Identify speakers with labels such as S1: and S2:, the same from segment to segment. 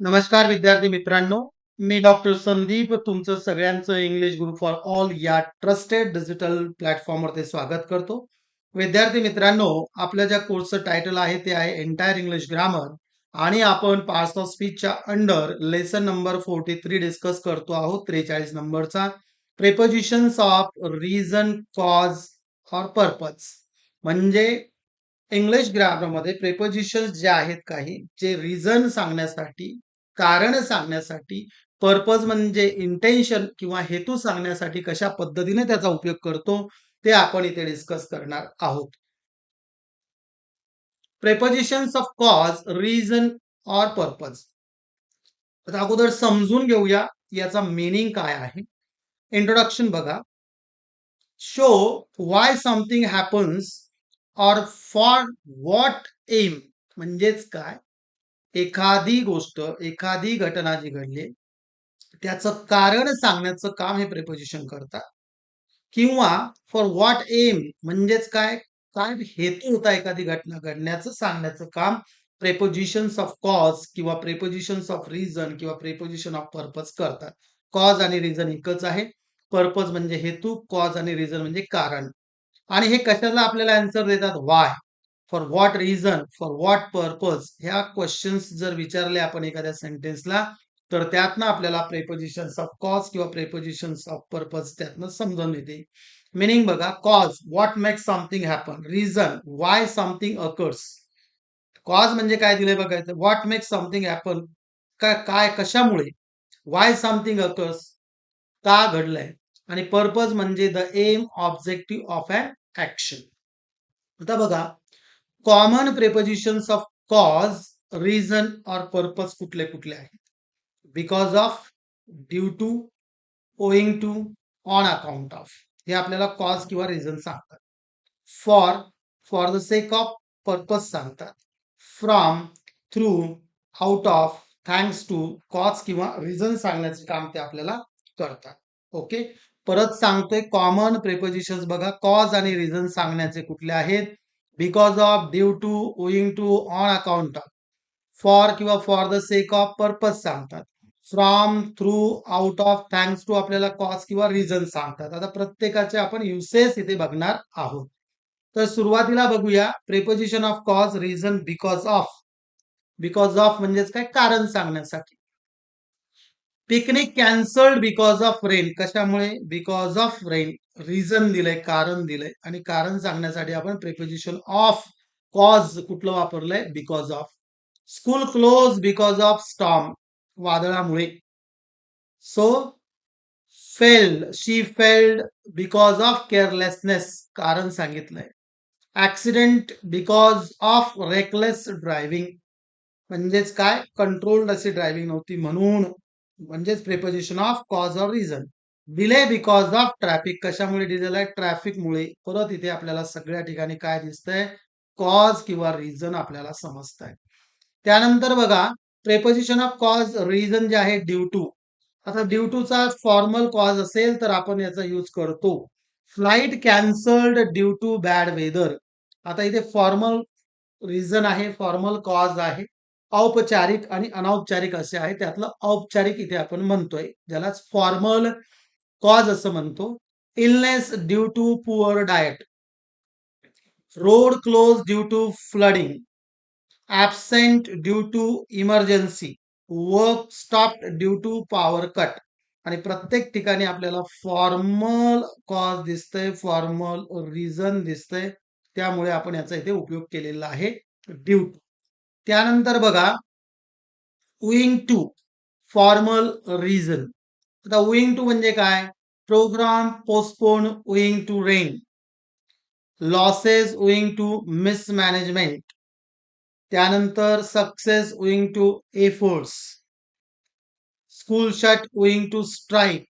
S1: नमस्कार विद्यार्थी मित्रांनो मी डॉक्टर संदीप तुमचं सगळ्यांचं इंग्लिश ग्रुप फॉर ऑल या ट्रस्टेड डिजिटल प्लॅटफॉर्मवरती स्वागत करतो. विद्यार्थी मित्रांनो आपल्या ज्या कोर्सचं टायटल आहे ते आहे एंटायर इंग्लिश ग्रामर आणि आपण parts of स्पीचच्या under lesson number forty three discuss करतो आहोत त्रेचाळीस नंबरचा. Prepositions of reason cause or purpose म्हणजे इंग्लिश ग्रामरमध्ये प्रेपोजिशन्स जे आहेत काही जे रिझन सांगण्यासाठी कारण सांगण्यासाठी पर्पज म्हणजे इंटेन्शन किंवा हेतू सांगण्यासाठी कशा पद्धतीने त्याचा उपयोग करतो ते आपण इथे डिस्कस करणार आहोत. Prepositions of cause reason or purpose आता अगोदर समजून घेऊया याचा मिनिंग काय आहे. इंट्रोडक्शन बघा. Show why something happens or for what aim म्हणजेच काय? एखादी गोष्ट एखादी घटना जी घडली त्याचं कारण सांगण्याचं काम हे प्रेपोजिशन करतात. किंवा फॉर व्हॉट एम म्हणजेच काय? काय हेतू होता एखादी घटना घडण्याचं सांगण्याचं काम? प्रेपोजिशन्स ऑफ कॉज किंवा प्रेपोजिशन्स ऑफ रिझन किंवा प्रेपोजिशन ऑफ पर्पज करतात. कॉज आणि रिझन एकच आहे. पर्पज म्हणजे हेतू कॉज आणि रिझन म्हणजे कारण. आणि हे कशाला आपल्याला आन्सर देतात? Why for what reason for what purpose ह्या क्वेश्चन्स जर विचारले आपण एखाद्या सेंटेन्सला तर त्यातनं आपल्याला प्रेपोजिशन्स ऑफ कॉज किंवा प्रेपोजिशन्स ऑफ पर्पज त्यातनं समजून येते. मिनिंग बघा cause what makes something happen reason why something occurs cause म्हणजे काय दिलंय बघायचं? व्हॉट मेक समथिंग हॅपन काय कशामुळे? वाय समथिंग अकर्स का घडलंय? आणि पर्पज म्हणजे the aim objective of a action आता बघा common prepositions of cause reason or purpose कुठले कुठले आहेत? Because of due to owing to on account of हे आपल्याला कॉज किंवा रिझन सांगतात. For for the sake of purpose सांगतात. From through out of thanks to cause किंवा reason सांगण्याचे काम ते आपल्याला करतात. ओके परत सांगतोय कॉमन प्रेपोजिशन्स बघा कॉज आणि रिझन सांगण्याचे कुठले आहेत? Because of due to owing to on account of for किंवा for the sake of purpose सांगतात. From through out of thanks to आपल्याला कॉज किंवा रिझन सांगतात. आता प्रत्येकाचे आपण युसेस इथे बघणार आहोत. तर सुरुवातीला बघूया preposition of cause reason because of because of म्हणजेच काय? कारण सांगण्यासाठी. Picnic cancelled because of rain. कशामुळे? Because of rain. रिझन दिलंय कारण दिलंय. आणि कारण सांगण्यासाठी आपण प्रिपोजिशन ऑफ कॉज कुठलं वापरलंय? Because of school close because of storm. वादळामुळे. So failed. She failed because of carelessness. कारण सांगितलंय. Accident because of reckless driving. म्हणजेच काय? कंट्रोल्ड अशी ड्रायव्हिंग नव्हती म्हणून म्हणजेच preposition of cause of reason delay because of traffic कशामुळे डिझेल आहे? ट्रॅफिकमुळे परत इथे आपल्याला सगळ्या ठिकाणी काय दिसतंय? कॉज किंवा रिझन आपल्याला समजत आहे त्यानंतर बघा प्रेपोजिशन ऑफ कॉज रिझन जे आहे ड्यू टू आता ड्यू टूचा फॉर्मल कॉज असेल तर आपण याचा यूज करतो. Flight cancelled due to bad weather आता इथे फॉर्मल रिझन आहे फॉर्मल कॉज आहे. औपचारिक आणि अनौपचारिक असे आहे. त्यातलं औपचारिक इथे आपण म्हणतोय. ज्याला फॉर्मल कॉज असं म्हणतो. Illness due to poor diet road close due to flooding absent due to emergency work stop due to power cut आणि प्रत्येक ठिकाणी आपल्याला फॉर्मल कॉज दिसतंय. फॉर्मल रिझन दिसतंय. त्यामुळे आपण याचा इथे उपयोग केलेला आहे. ड्यू टू त्यानंतर बघा उईंग टू फॉर्मल रिझन आता उईंग टू म्हणजे काय? Programme postpone owing to rain losses owing to mismanagement त्यानंतर success owing to efforts school shut owing to strike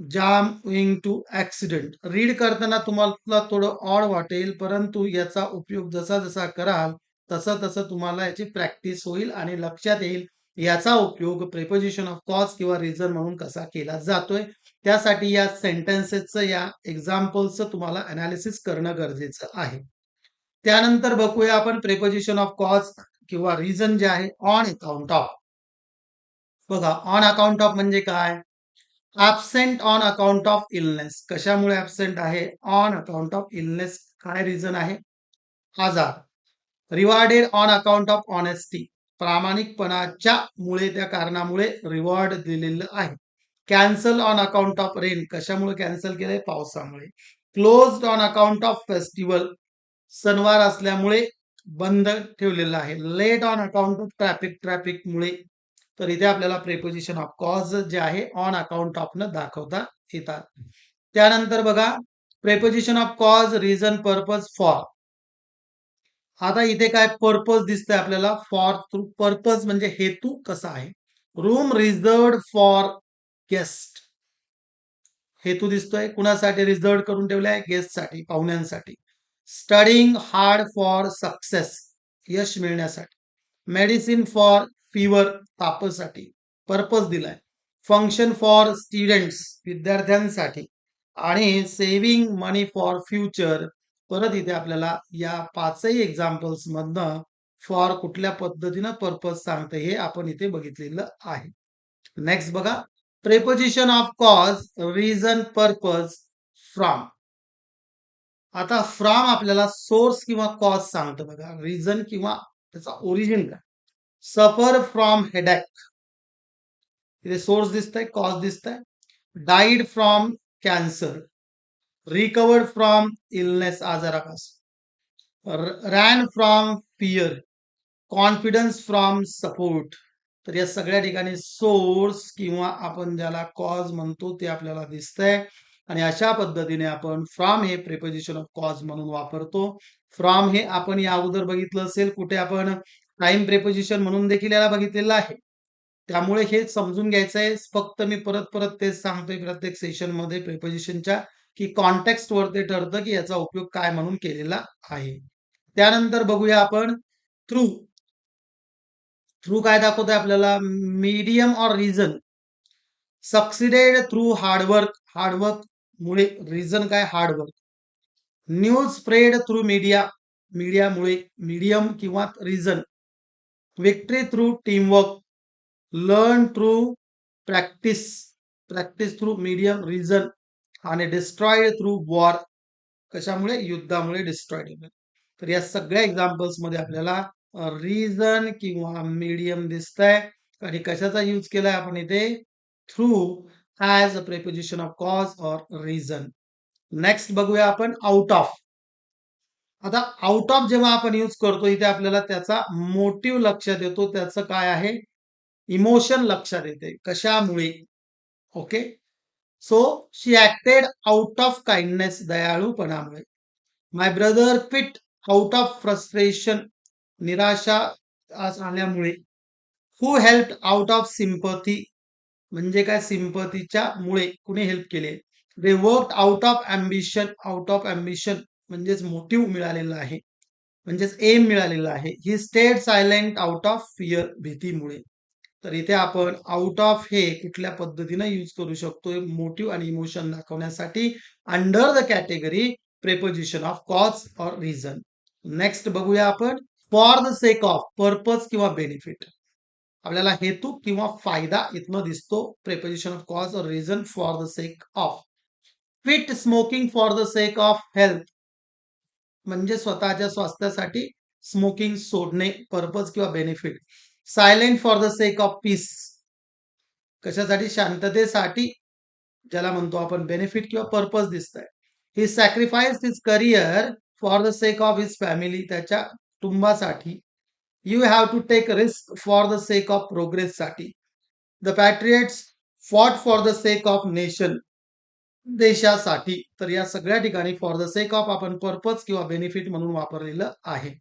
S1: jam owing to accident read करताना तुम्हाला थोडं ऑड वाटेल, परंतु याचा उपयोग जसा जसा कराल तसं तसं तुम्हाला याची प्रॅक्टिस होईल आणि लक्षात येईल याचा उपयोग प्रेपोजिशन ऑफ कॉज किंवा रिझन म्हणून कसा केला जातोय. त्यासाठी या सेंटेन्सेसचं या एक्झाम्पल्सचं तुम्हाला अनालिसिस करणं गरजेचं आहे. त्यानंतर बघूया आपण प्रेपोजिशन ऑफ कॉज किंवा रिझन जे आहे ऑन अकाउंट ऑफ बघा ऑन अकाउंट ऑफ म्हणजे काय? Absent on account of illness कशामुळे ऍबसेंट आहे? ऑन अकाउंट ऑफ इलनेस काय रिझन आहे? आजार. Rewarded on account of honesty प्रामाणिकपणाच्या मुळे त्या कारणामुळे रिवॉर्ड दिलेलं आहे. Cancel on account of rain कशामुळे कॅन्सल केलंय? पावसामुळे. Closed on account of festival सणवार असल्यामुळे बंद ठेवलेलं आहे. Late on account of traffic traffic मुळे तर इथे आपल्याला प्रेपोजिशन ऑफ कॉज जे आहे ऑन अकाउंट ऑफ न दाखवता येतात. त्यानंतर बघा preposition of cause reason purpose for आता इथे काय पर्पज दिसतंय आपल्याला? फॉर थ्रू पर्पज म्हणजे हेतू कसा आहे? रूम रिझर्व फॉर गेस्ट हेतू दिसतोय. कुणासाठी रिझर्व करून ठेवले आहे गेस्टसाठी पाहुण्यांसाठी. स्टडिंग हार्ड फॉर सक्सेस यश मिळण्यासाठी. मेडिसिन फॉर फिवर तापासाठी. पर्पज दिलाय. फंक्शन फॉर स्टुडंट्स विद्यार्थ्यांसाठी. आणि सेव्हिंग मनी फॉर फ्युचर परत इथे आपल्याला या पाचही एक्झाम्पल्स मधनं फॉर कुठल्या पद्धतीनं पर्पज सांगते हे आपण इथे बघितलेलं आहे. नेक्स्ट बघा. Preposition of cause reason purpose from आता फ्रॉम आपल्याला सोर्स किंवा कॉज सांगतं बघा. रिझन किंवा त्याचा ओरिजिन काय? सफर फ्रॉम हेडॅक इथे सोर्स दिसतंय कॉज दिसतंय. Died from cancer recovered from illness आजारापासून ran from fear confidence from support तर या सगळ्या ठिकाणी सोर्स किंवा आपण ज्याला कॉज म्हणतो ते आपल्याला दिसतंय. आणि अशा पद्धतीने आपण फ्रॉम हे प्रिपोजिशन ऑफ कॉज म्हणून वापरतो. फ्रॉम हे आपण या अगोदर बघितलं असेल कुठे आपण टाइम प्रेपोजिशन म्हणून देखील याला बघितलेलं आहे. त्यामुळे हे समजून घ्यायचं आहे फक्त मी परत परत तेच सांगतोय प्रत्येक सेशनमध्ये प्रेपोजिशनच्या की कॉन्टेक्स्ट वर ते ठरतं की याचा उपयोग काय म्हणून केलेला आहे. त्यानंतर बघूया आपण थ्रू थ्रू काय दाखवतोय आपल्याला? Medium or reason succeeded through hard work hard work मुळे रिझन काय? Hard work news spread through media मीडियामुळे मीडियम किंवा reason victory through teamwork learn through practice practice through medium reason आणि डिस्ट्रॉइड थ्रू वॉर कशामुळे? युद्धामुळे destroyed तर या सगळ्या एक्झाम्पल्समध्ये आपल्याला रिझन किंवा मीडियम दिसतंय. आणि कशाचा यूज केलाय आपण इथे? Through as a preposition of cause or reason next बघूया आपण आउट ऑफ आता आउट ऑफ जेव्हा आपण यूज करतो इथे आपल्याला त्याचा मोटिव्ह लक्षात येतो. त्याचं काय आहे? इमोशन लक्षात येते. कशामुळे? Okay so she acted out of kindness दयाळूपणामुळे my brother quit out of frustration निराशा आल्यामुळे who help out of sympathy म्हणजे काय सिंपथीच्या मुळे कुणी हेल्प केले they work out of ambition out of ambition म्हणजेच मोटिव्ह मिळालेला आहे म्हणजेच एम मिळालेला आहे he stayed silent out of fear भीतीमुळे तर इथे आपण आउट ऑफ हे कुठल्या पद्धतीनं यूज करू शकतो मोटिव्ह आणि इमोशन दाखवण्यासाठी under the category preposition of cause or reason next बघूया आपण for the sake of purpose किंवा बेनिफिट आपल्याला हेतू किंवा फायदा इथनं दिसतो preposition of cause or reason for the sake of quit smoking for the sake of health म्हणजे स्वतःच्या स्वास्थ्यासाठी स्मोकिंग सोडणे पर्पज किंवा benefit silent for the sake of peace कशासाठी? शांततेसाठी. ज्याला म्हणतो आपण बेनिफिट किंवा पर्पज दिसत आहे he sacrifice his career for the sake of his family त्याच्या कुटुंबासाठी. You have to take risk for the sake of progress साठी the patriots fought for the sake of nation देशासाठी. तर या सगळ्या ठिकाणी फॉर द सेक ऑफ आपण purpose किंवा बेनिफिट म्हणून वापरलेलं आहे.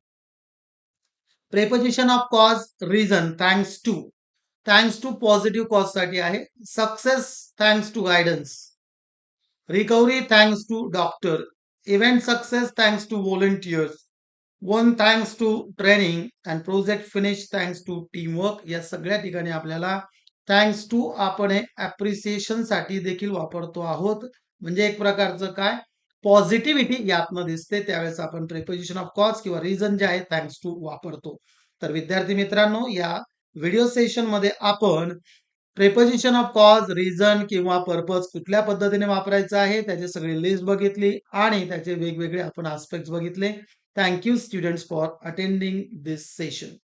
S1: Preposition of cause reason thanks to thanks to positive कॉजसाठी आहे. Success thanks to guidance recovery thanks to doctor event success thanks to volunteers won thanks to training and project finish thanks to teamwork या सगळ्या ठिकाणी आपल्याला thanks to आपण हे ॲप्रिसिएशनसाठी देखील वापरतो आहोत. म्हणजे एक प्रकारचं काय? पॉझिटिव्हिटी यातनं दिसते त्यावेळेस आपण प्रेपोजिशन ऑफ कॉज किंवा रिझन जे आहे थँक्स टू वापरतो तर विद्यार्थी मित्रांनो या व्हिडिओ सेशनमध्ये आपण प्रेपोजिशन ऑफ कॉज, रिझन किंवा पर्पज कुठल्या पद्धतीने वापरायचं आहे, त्याची सगळी लिस्ट बघितली आणि त्याचे वेगवेगळे आपण आस्पेक्ट्स बघितले. Thank you students for attending this session.